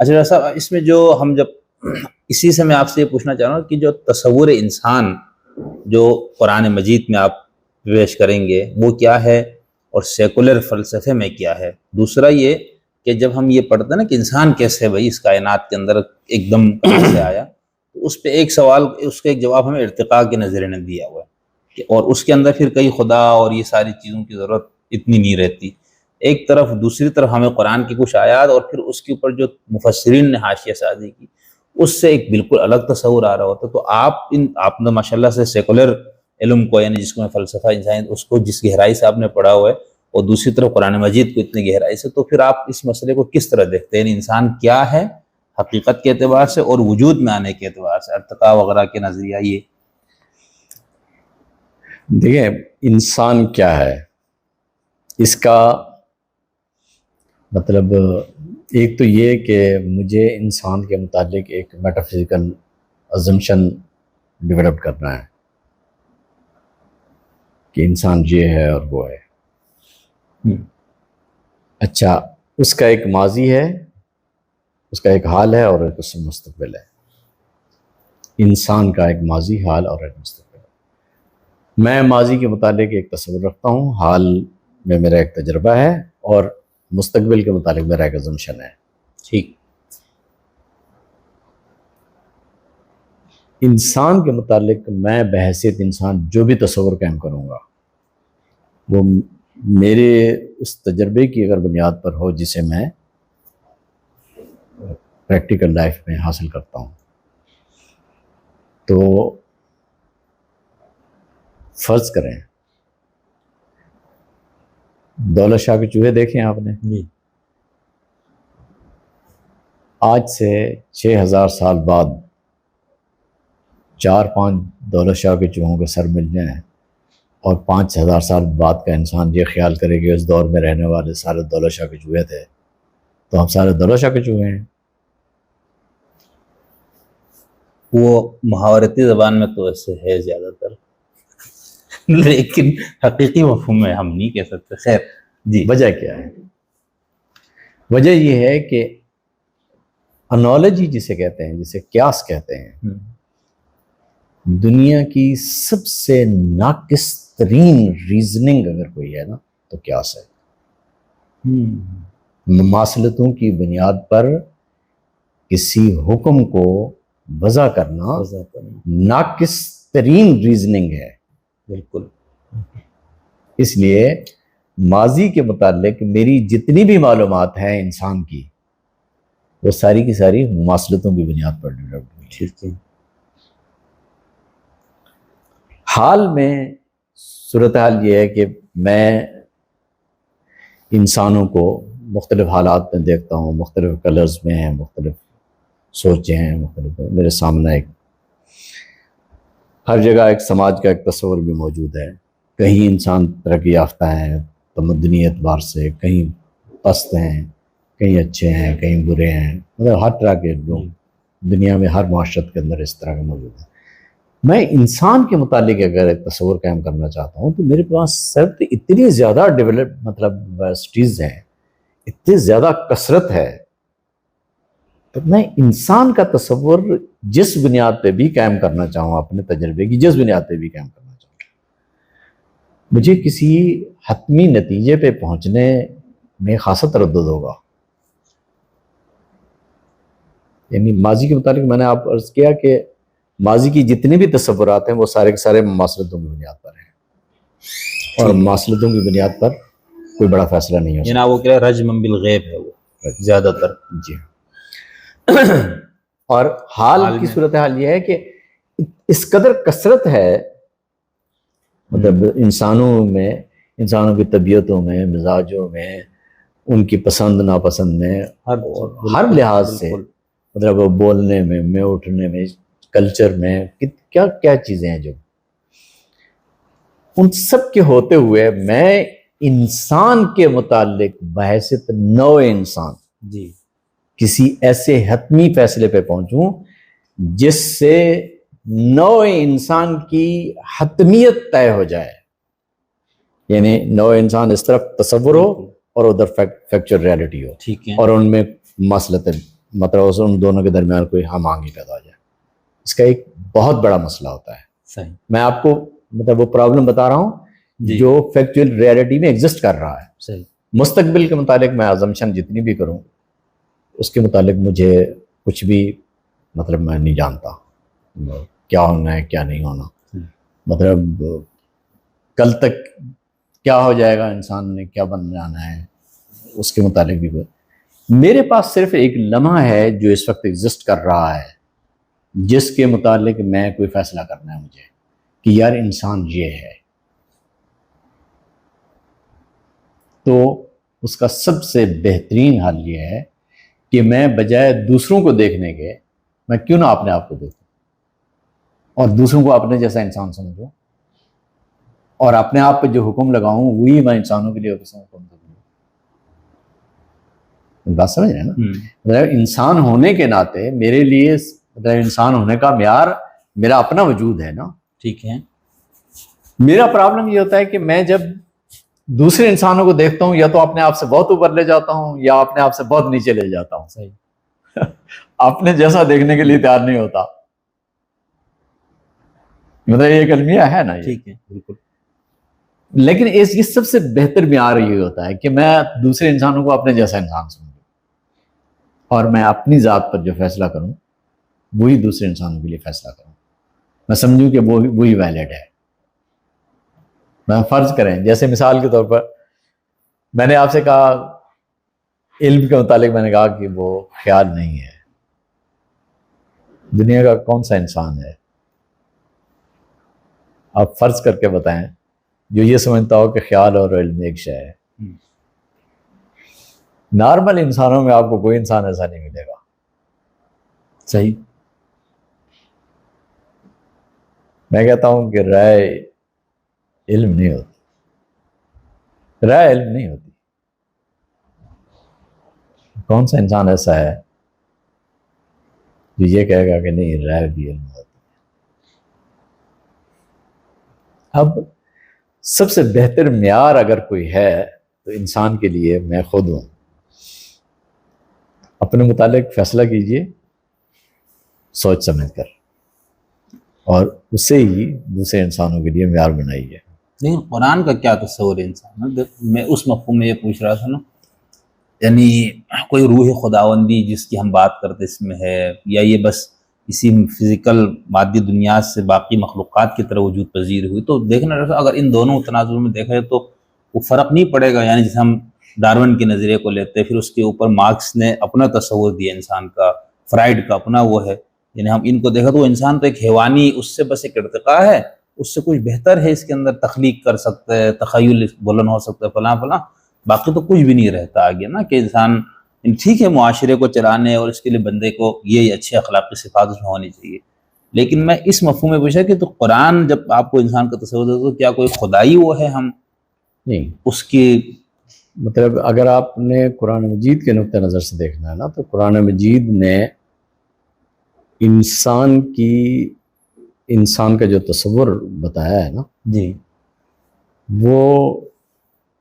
اچھا ڈاکٹر صاحب، اس میں جو ہم جب اسی سے میں آپ سے یہ پوچھنا چاہ رہا ہوں کہ جو تصور انسان جو قرآن مجید میں آپ پیش کریں گے، وہ کیا ہے اور سیکولر فلسفے میں کیا ہے؟ دوسرا یہ کہ جب ہم یہ پڑھتے ہیں نا کہ انسان کیسے ہے بھائی، اس کائنات کے اندر ایک دم سے آیا؟ تو اس پہ ایک سوال، اس کا ایک جواب ہمیں ارتقاء کے نظریے نے دیا ہوا ہے کہ اور اس کے اندر پھر کئی خدا اور یہ ساری چیزوں کی ضرورت اتنی نہیں رہتی۔ ایک طرف، دوسری طرف ہمیں قرآن کی کچھ آیات اور پھر اس کے اوپر جو مفسرین نے حاشیہ سازی کی، اس سے ایک بالکل الگ تصور آ رہا ہوتا ہے۔ تو آپ ان، آپ نے ماشاء اللہ سے سیکولر علم کو یعنی جس کو میں فلسفہ، انسان، اس کو جس گہرائی سے آپ نے پڑھا ہوا ہے، اور دوسری طرف قرآن مجید کو اتنی گہرائی سے، تو پھر آپ اس مسئلے کو کس طرح دیکھتے ہیں؟ یعنی انسان کیا ہے حقیقت کے اعتبار سے اور وجود میں آنے کے اعتبار سے؟ ارتقاء وغیرہ کے نظریہ یہ۔ دیکھیں، انسان کیا ہے؟ اس کا مطلب ایک تو یہ کہ مجھے انسان کے متعلق ایک میٹا فزیکل ازمشن ڈیولپ کرنا ہے کہ انسان یہ ہے اور وہ ہے۔ اچھا اس کا ایک ماضی ہے اس کا ایک حال ہے اور ایک اس مستقبل ہے۔ انسان کا ایک ماضی حال اور ایک مستقبل۔ ہے میں ماضی کے متعلق ایک تصور رکھتا ہوں حال میں میرا ایک تجربہ ہے اور مستقبل کے متعلق میرا ایک ازمشن ہے۔ ٹھیک۔ انسان کے متعلق میں بحثیت انسان جو بھی تصور قائم کروں گا، وہ میرے اس تجربے کی اگر بنیاد پر ہو جسے میں پریکٹیکل لائف میں حاصل کرتا ہوں۔ تو فرض کریں دولت شاہ کے چوہے دیکھیں آپ نے؟ جی۔ آج سے چھ ہزار سال بعد چار پانچ دولت شاہ کے چوہوں کے سر مل جائیں اور پانچ ہزار سال بعد کا انسان یہ خیال کرے کہ اس دور میں رہنے والے سارے دولت شاہ کے چوہے تھے۔ تو ہم سارے دولت شاہ کے چوہے ہیں۔ وہ محاورتی زبان میں تو ایسے ہے زیادہ تر۔ لیکن حقیقی مفہوم میں ہم نہیں کہہ سکتے۔ خیر جی۔ وجہ کیا ہے؟ وجہ یہ ہے کہ انالوجی جسے کہتے ہیں جسے کیاس کہتے ہیں دنیا کی سب سے ناقص ترین ریزننگ اگر کوئی ہے نا تو کیاس ہے۔ مماثلتوں کی بنیاد پر کسی حکم کو وضع کرنا۔ ناقص ترین ریزننگ ہے۔ بالکل۔ اس لیے ماضی کے متعلق میری جتنی بھی معلومات ہیں انسان کی وہ ساری کی ساری مماثلتوں کی بنیاد پر ڈیولپ ہوئی حال میں صورتحال یہ ہے کہ میں انسانوں کو مختلف حالات میں دیکھتا ہوں مختلف کلرز میں ہیں مختلف سوچیں ہیں مختلف میرے سامنے ایک ہر جگہ ایک سماج کا ایک تصور بھی موجود ہے۔ کہیں انسان ترقی یافتہ ہیں، تمدنی اعتبار سے کہیں پست ہیں، کہیں اچھے ہیں، کہیں برے ہیں۔ مطلب ہر طرح کے لوگ دنیا میں ہر معاشرت کے اندر اس طرح کے موجود ہیں۔ میں انسان کے متعلق اگر ایک تصور قائم کرنا چاہتا ہوں تو میرے پاس صرف اتنی زیادہ ڈیولپ مطلب uh, سٹیز ہیں۔ اتنی زیادہ کثرت ہے۔ تو میں انسان کا تصور جس بنیاد پہ بھی قائم کرنا چاہوں اپنے تجربے کی جس بنیاد پہ بھی قائم کرنا چاہوں۔ مجھے کسی حتمی نتیجے پہ پہنچنے میں خاصا تردد ہوگا۔ یعنی ماضی کے متعلق میں نے آپ عرض کیا کہ ماضی کی جتنی بھی تصورات ہیں وہ سارے کے سارے مماثلتوں کی بنیاد پر ہیں۔ اور مماثلتوں کی بنیاد پر کوئی بڑا فیصلہ نہیں ہو جناب وہ کہہ رہے رجم بالغیب ہے وہ زیادہ تر۔ جی اور حال کی صورتحال یہ ہے کہ اس قدر کثرت ہے مطلب انسانوں میں انسانوں کی طبیعتوں میں مزاجوں میں ان کی پسند ناپسند میں ہر لحاظ سے۔ مطلب وہ بولنے میں میں اٹھنے میں کلچر میں کیا کیا چیزیں ہیں جو؟ ان سب کے ہوتے ہوئے میں انسان کے متعلق بحثت نو انسان۔ جی۔ کسی ایسے حتمی فیصلے پہ پہنچوں جس سے نو انسان کی حتمیت طے ہو جائے۔ یعنی نو انسان اس طرف تصور ہو اور ادھر فیکچر ریالٹی ہو۔ ٹھیک ہے۔ اور ان میں مسلط مطلب اس ان دونوں کے درمیان کوئی ہم آہنگی پیدا ہو جائے۔ اس کا ایک بہت بڑا مسئلہ ہوتا ہے۔ صحیح۔ میں آپ کو مطلب وہ پرابلم بتا رہا ہوں جی۔ جو فیکچوئل ریئلٹی میں ایگزسٹ کر رہا ہے۔ صحیح۔ مستقبل کے متعلق میں ازمپشن جتنی بھی کروں اس کے متعلق مجھے کچھ بھی مطلب میں نہیں جانتا۔ کیا ہونا ہے، کیا نہیں ہونا۔ مطلب کل تک کیا ہو جائے گا، انسان نے کیا بن جانا ہے، اس کے متعلق بھی۔ میرے پاس صرف ایک لمحہ ہے جو اس وقت ایگزسٹ کر رہا ہے، جس کے متعلق میں کوئی فیصلہ کرنا ہے مجھے کہ یار انسان یہ ہے۔ تو اس کا سب سے بہترین حل یہ ہے کہ میں بجائے دوسروں کو دیکھنے کے میں کیوں نہ اپنے آپ کو دیکھوں؟ اور دوسروں کو اپنے جیسا انسان سمجھوں؟ اور اپنے آپ پہ جو حکم لگاؤں وہی میں انسانوں کے لیے حکم بات سمجھ رہے ہیں نا؟ مطلب انسان ہونے کے ناطے میرے لیے مطلب انسان ہونے کا معیار میرا اپنا وجود ہے نا؟ ٹھیک ہے۔ میرا پرابلم یہ ہوتا ہے کہ میں جب دوسرے انسانوں کو دیکھتا ہوں یا تو اپنے آپ سے بہت اوپر لے جاتا ہوں یا اپنے آپ سے بہت نیچے لے جاتا ہوں۔ صحیح۔ اپنے جیسا دیکھنے کے لیے تیار نہیں ہوتا۔ مطلب یہ ایک المیہ ہے نا یہ۔ ٹھیک ہے بالکل۔ لیکن اس یہ سب سے بہتر معیار یہ ہوتا ہے کہ میں دوسرے انسانوں کو اپنے جیسا انسان سمجھوں۔ اور میں اپنی ذات پر جو فیصلہ کروں وہی دوسرے انسانوں کے لیے فیصلہ کروں۔ میں سمجھوں کہ وہی وہی ویلڈ ہے۔ میں فرض کریں جیسے مثال کے طور پر میں نے آپ سے کہا علم کے متعلق میں نے کہا کہ وہ خیال نہیں ہے۔ دنیا کا کون سا انسان ہے؟ آپ فرض کر کے بتائیں جو یہ سمجھتا ہو کہ خیال اور علم ایک شے ہے۔ نارمل انسانوں میں آپ کو کوئی انسان ایسا نہیں ملے گا۔ صحیح۔ میں کہتا ہوں کہ رائے علم نہیں ہوتی۔ رائے علم نہیں ہوتی۔ کون سا انسان ایسا ہے جو یہ کہے گا کہ نہیں، رائے بھی علم ہوتی۔ اب سب سے بہتر معیار اگر کوئی ہے تو انسان کے لیے میں خود ہوں۔ اپنے متعلق فیصلہ کیجیے، سوچ سمجھ کر۔ اور اسے ہی دوسرے انسانوں کے لیے معیار بنائیے۔ لیکن قرآن کا کیا تصور ہے انسان؟ میں اس مفہوم میں یہ پوچھ رہا تھا نا یعنی کوئی روح خداوندی جس کی ہم بات کرتے اس میں ہے، یا یہ بس اسی فزیکل مادی دنیا سے باقی مخلوقات کی طرح وجود پذیر ہوئی، تو دیکھنا اگر ان دونوں تناظر میں دیکھا جائے تو وہ فرق نہیں پڑے گا یعنی جیسے ہم ڈارون کے نظریے کو لیتے ہیں، پھر اس کے اوپر مارکس نے اپنا تصور دیا انسان کا فرائڈ کا، اپنا وہ ہے یعنی ہم ان کو دیکھا تو وہ انسان تو ایک حیوانی، اس سے بس ایک ارتقاء ہے اس سے کچھ بہتر ہے اس کے اندر تخلیق کر سکتا ہے تخیل بلند ہو سکتا ہے فلاں فلاں باقی تو کچھ بھی نہیں رہتا آگے نا کہ انسان ٹھیک ہے معاشرے کو چلانے اور اس کے لیے بندے کو یہ اچھے اخلاقی صفات اس میں ہونی چاہیے۔ لیکن میں اس مفہوم میں پوچھا کہ تو قرآن جب آپ کو انسان کا تصور دیتا تو کیا کوئی خدائی وہ ہے ہم؟ نہیں۔ اس کی مطلب اگر آپ نے قرآن مجید کے نقطۂ نظر سے دیکھنا ہے نا تو قرآن مجید نے انسان کی انسان کا جو تصور بتایا ہے نا جی۔ وہ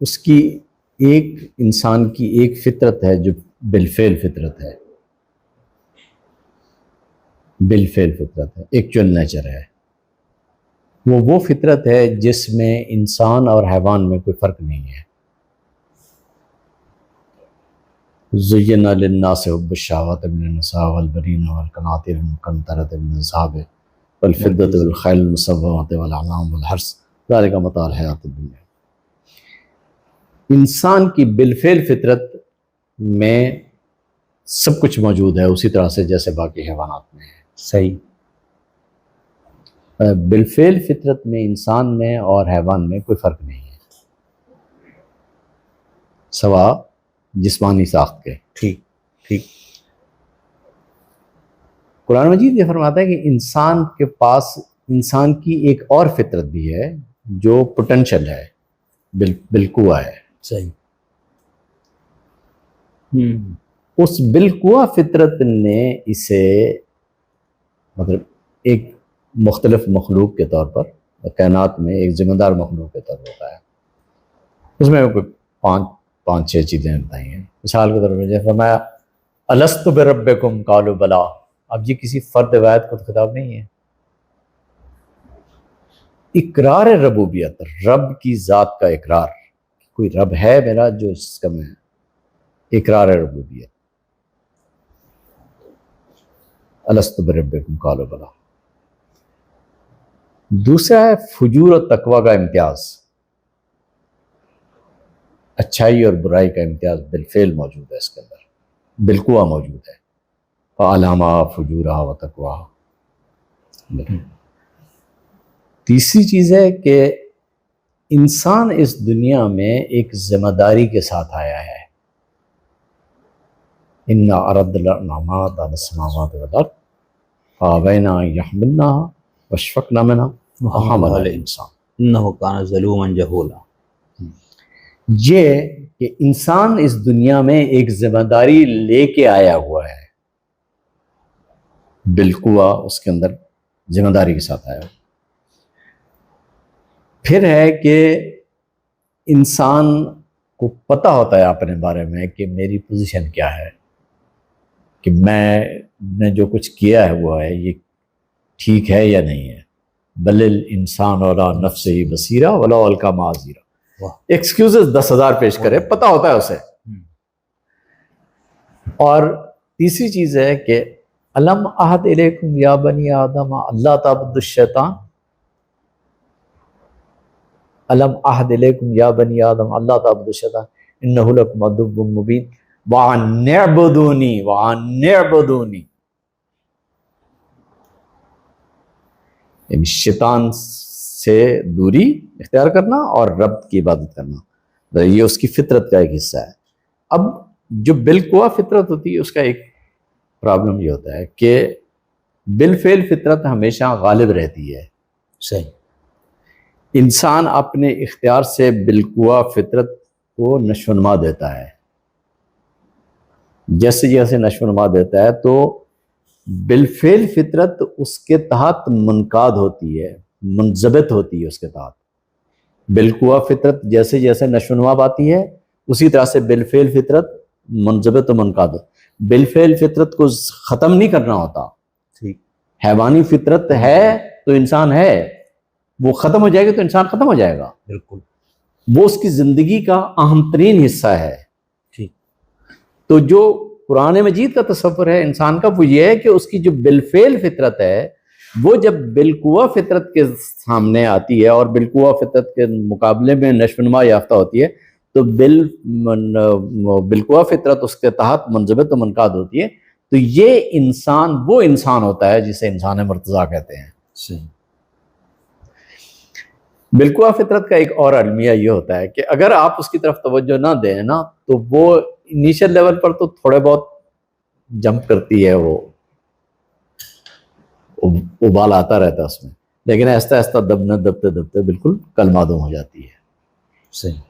اس کی ایک انسان کی ایک فطرت ہے جو بالفعل فطرت ہے۔ بالفعل فطرت ہے ایکچوئل نیچر ہے۔ وہ وہ فطرت ہے جس میں انسان اور حیوان میں کوئی فرق نہیں ہے۔ زین للناس حب الشہوات من النساء والبنین والقناطر المقنطرة من الذهب۔ والفضة والخيل المصومة والأنعام والحرث ذلك متاع الحیات الدنیا انسان کی بالفعل فطرت میں سب کچھ موجود ہے اسی طرح سے جیسے باقی حیوانات میں ہے صحیح۔ بالفعل فطرت میں انسان میں اور حیوان میں کوئی فرق نہیں ہے۔ سوا جسمانی ساخت کے۔ ٹھیک ٹھیک۔ قرآن مجید یہ فرماتا ہے کہ انسان کے پاس انسان کی ایک اور فطرت بھی ہے جو پوٹینشل ہے بال بالکوا ہے۔ صحیح۔ اس بالکوا فطرت نے اسے مطلب ایک مختلف مخلوق کے طور پر کائنات میں ایک ذمہ دار مخلوق کے طور پر بتایا اس میں کوئی پانچ پانچ چھ چیزیں بتائی ہیں۔ مثال کے طور پر جیسے فرمایا الست بربکم قالوا بلا اب یہ کسی فرد روایت خود خطاب نہیں ہے۔ اقرار ربوبیت، رب کی ذات کا اقرار۔ کوئی رب ہے میرا جو اس کا میں اقرار ربوبیت۔ الست بربکم قالوا بلا۔ دوسرا ہے فجور اور تقوی کا امتیاز۔ اچھائی اور برائی کا امتیاز بالفعل موجود ہے اس کے اندر۔ بالکوا موجود ہے۔ علامہ فجورہ و تقوا تیسری چیز ہے کہ انسان اس دنیا میں ایک ذمہ داری کے ساتھ آیا ہے۔ ان ارد النعمات علی السماوات والارض فابینا یحملنا وشفقنا منها وحمل الانسان۔ كان ظلوما جهولا یہ کہ انسان اس دنیا میں ایک ذمہ داری لے کے آیا ہوا ہے۔ بالکوا اس کے اندر ذمہ داری کے ساتھ آیا۔ پھر ہے کہ انسان کو پتہ ہوتا ہے اپنے بارے میں کہ میری پوزیشن کیا ہے کہ میں نے جو کچھ کیا ہے وہ ہے یہ ٹھیک ہے یا نہیں ہے۔ بل انسان اولا نفس ہی بصیرہ ولا الکا معذیرہ ایکسکیوزز دس ہزار پیش کرے پتہ ہوتا ہے اسے۔ اور تیسری چیز ہے کہ علم عہد علیکم یا بنی آدم اللہ تعبد الشیطان علم عہد علیکم یا بنی آدم اللہ تعبد الشیطان انہ لکم عدو مبین وعن نعبدونی وعن نعبدونی یعنی شیطان سے دوری اختیار کرنا اور رب کی عبادت کرنا۔ یہ اس کی فطرت کا ایک حصہ ہے۔ اب جو بالکوا فطرت ہوتی ہے، اس کا ایک پرابلم یہ ہوتا ہے کہ بالفعل فطرت ہمیشہ غالب رہتی ہے۔ صحیح۔ انسان اپنے اختیار سے بالکوا فطرت کو نشو نما دیتا ہے۔ جیسے جیسے نشو نما دیتا ہے تو بالفعل فطرت اس کے تحت منقاد ہوتی ہے منضبط ہوتی ہے اس کے تحت۔ بالکوا فطرت جیسے جیسے نشو نما پاتی ہے اسی طرح سے بالفعل فطرت منضبط و منقاد ہوتی بالفعل فطرت کو ختم نہیں کرنا ہوتا۔ ٹھیک۔ حیوانی فطرت ہے تو انسان ہے۔ وہ ختم ہو جائے گا تو انسان ختم ہو جائے گا۔ بالکل۔ وہ اس کی زندگی کا اہم ترین حصہ ہے۔ ٹھیک۔ تو جو قرآن مجید کا تصور ہے انسان کا وہ یہ ہے کہ اس کی جو بالفعل فطرت ہے وہ جب بالکوا فطرت کے سامنے آتی ہے اور بالکوا فطرت کے مقابلے میں نشو نما یافتہ ہوتی ہے تو بال بالکوا فطرت اس کے تحت منظمت و منقاد ہوتی ہے۔ تو یہ انسان وہ انسان ہوتا ہے جسے انسان مرتضیٰ کہتے ہیں۔ صحیح۔ بالکوا فطرت کا ایک اور المیہ یہ ہوتا ہے کہ اگر آپ اس کی طرف توجہ نہ دیں نا تو وہ انیشل لیول پر تو تھوڑے بہت جمپ کرتی ہے وہ اب- ابال آتا رہتا اس میں۔ لیکن ایستا ایستا دبنے دبتے دبتے بالکل کل معدوم ہو جاتی ہے۔ صحیح۔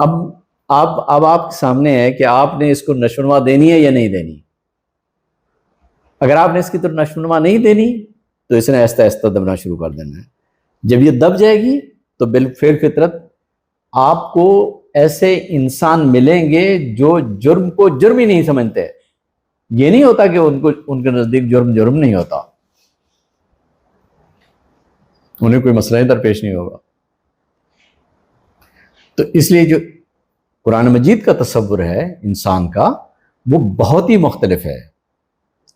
اب آپ اب آپ کے سامنے ہے کہ آپ نے اس کو نشو و نما دینی ہے یا نہیں دینی؟ اگر آپ نے اس کی طرف نشو و نما نہیں دینی، تو اس نے ایستا ایستا دبنا شروع کر دینا ہے۔ جب یہ دب جائے گی، تو بالفعل فطرت آپ کو ایسے انسان ملیں گے جو جرم کو جرم ہی نہیں سمجھتے۔ یہ نہیں ہوتا کہ ان کو، ان کے نزدیک جرم جرم نہیں ہوتا۔ انہیں کوئی مسئلہ درپیش نہیں ہوگا۔ تو اس لیے جو قرآن مجید کا تصور ہے انسان کا وہ بہت ہی مختلف ہے۔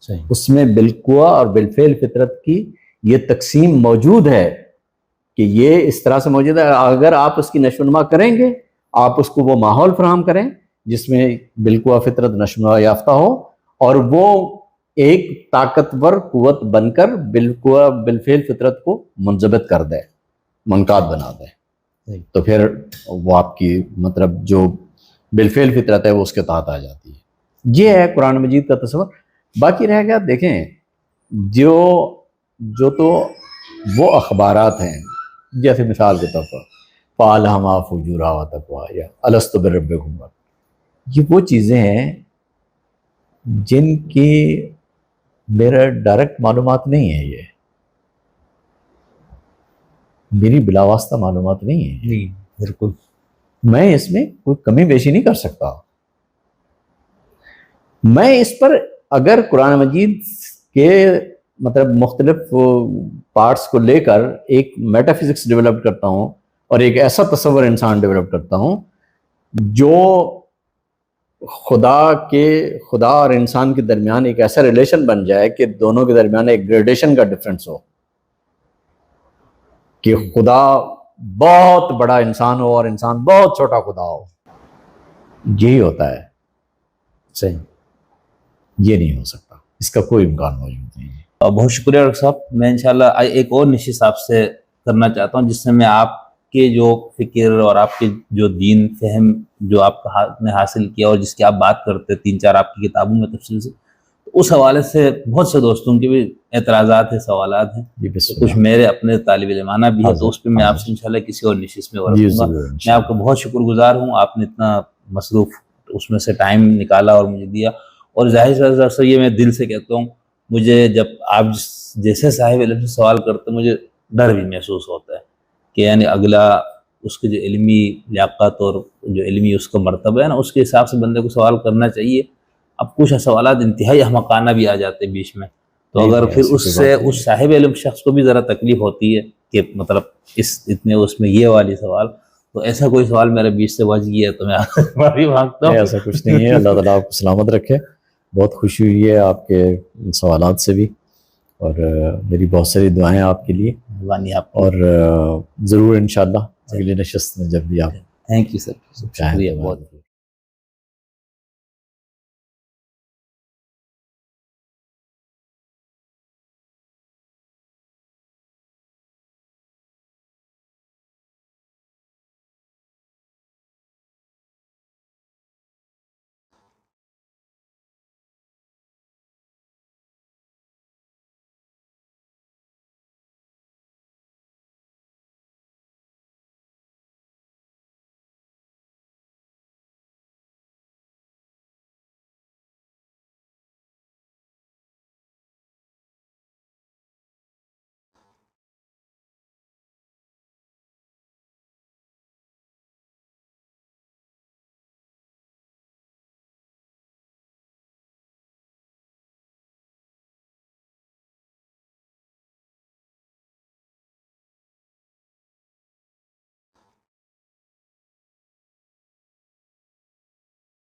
صحیح۔ اس میں بالکوا اور بالفعل فطرت کی یہ تقسیم موجود ہے کہ یہ اس طرح سے موجود ہے۔ اگر آپ اس کی نشو نما کریں گے آپ اس کو وہ ماحول فراہم کریں جس میں بالکوا فطرت نشو نما یافتہ ہو اور وہ ایک طاقتور قوت بن کر بالکوا بالفعل فطرت کو منضبط کر دے منقاد بنا دے۔ تو پھر وہ آپ کی مطلب جو بالفعل فطرت ہے وہ اس کے تحت آ جاتی ہے۔ یہ ہے قرآن مجید کا تصور۔ باقی رہ گیا دیکھیں، جو جو تو وہ اخبارات ہیں، جیسے مثال کے طور پر پالحما فجورا و تقوا، یا الست برب یہ وہ چیزیں ہیں جن کی میرا ڈائریکٹ معلومات نہیں ہے یہ۔ میری بلا واسطہ معلومات نہیں ہے جی بالکل۔ میں اس میں کوئی کمی بیشی نہیں کر سکتا۔ میں اس پر اگر قرآن مجید کے مطلب مختلف پارٹس کو لے کر ایک میٹا فزکس ڈیولپ کرتا ہوں اور ایک ایسا تصور انسان ڈیولپ کرتا ہوں جو خدا کے خدا اور انسان کے درمیان ایک ایسا ریلیشن بن جائے کہ دونوں کے درمیان ایک گریڈیشن کا ڈفرینس ہو۔ کہ خدا بہت بڑا انسان ہو اور انسان بہت چھوٹا خدا ہو۔ یہی ہوتا ہے۔ صحیح۔ یہ نہیں ہو سکتا۔ اس کا کوئی امکان موجود نہیں ہے۔ اور بہت شکریہ ڈاکٹر صاحب۔ میں انشاءاللہ ایک اور نشست آپ سے کرنا چاہتا ہوں، جس سے میں آپ کے جو فکر اور آپ کے جو دین، فہم جو آپ نے حاصل کیا اور جس کی آپ بات کرتے تین چار آپ کی کتابوں میں تفصیل سے۔ اس حوالے سے بہت سے دوستوں کے بھی اعتراضات ہیں سوالات ہیں۔ جی کچھ میرے اپنے طالب علمانہ بھی ہے تو اس پہ میں آپ سے انشاءاللہ کسی اور نشست میں اور جی گا۔ میں آپ کا بہت شکر گزار ہوں آپ نے اتنا مصروف اس میں سے ٹائم نکالا اور مجھے دیا۔ اور ظاہر ہے، یہ میں دل سے کہتا ہوں مجھے جب آپ جیسے صاحب علم سے سوال کرتے ہیں مجھے ڈر بھی محسوس ہوتا ہے کہ یعنی اگلا اس کے جو علمی لیاقت اور جو علمی اس کا مرتبہ ہے نا اس کے حساب سے بندے کو سوال کرنا چاہیے۔ اب کچھ سوالات انتہائی احمقانہ بھی آ جاتے ہیں بیچ میں۔ تو نہیں، اگر نہیں، پھر اس سے اس صاحب علم شخص کو بھی ذرا تکلیف ہوتی ہے کہ مطلب اس اتنے اس میں یہ والی سوال تو ایسا کوئی سوال میرے بیچ سے بچ گیا تو میں معافی مانگتا ہوں۔ ایسا کچھ نہیں ہے۔ اللہ تعالیٰ آپ کو سلامت رکھے۔ بہت خوشی ہوئی ہے آپ کے سوالات سے بھی۔ اور میری بہت ساری دعائیں آپ کے لیے۔ آپ اور ضرور انشاءاللہ۔ اگلی نشست میں جب بھی آپ تھینک یو سر شکریہ بہت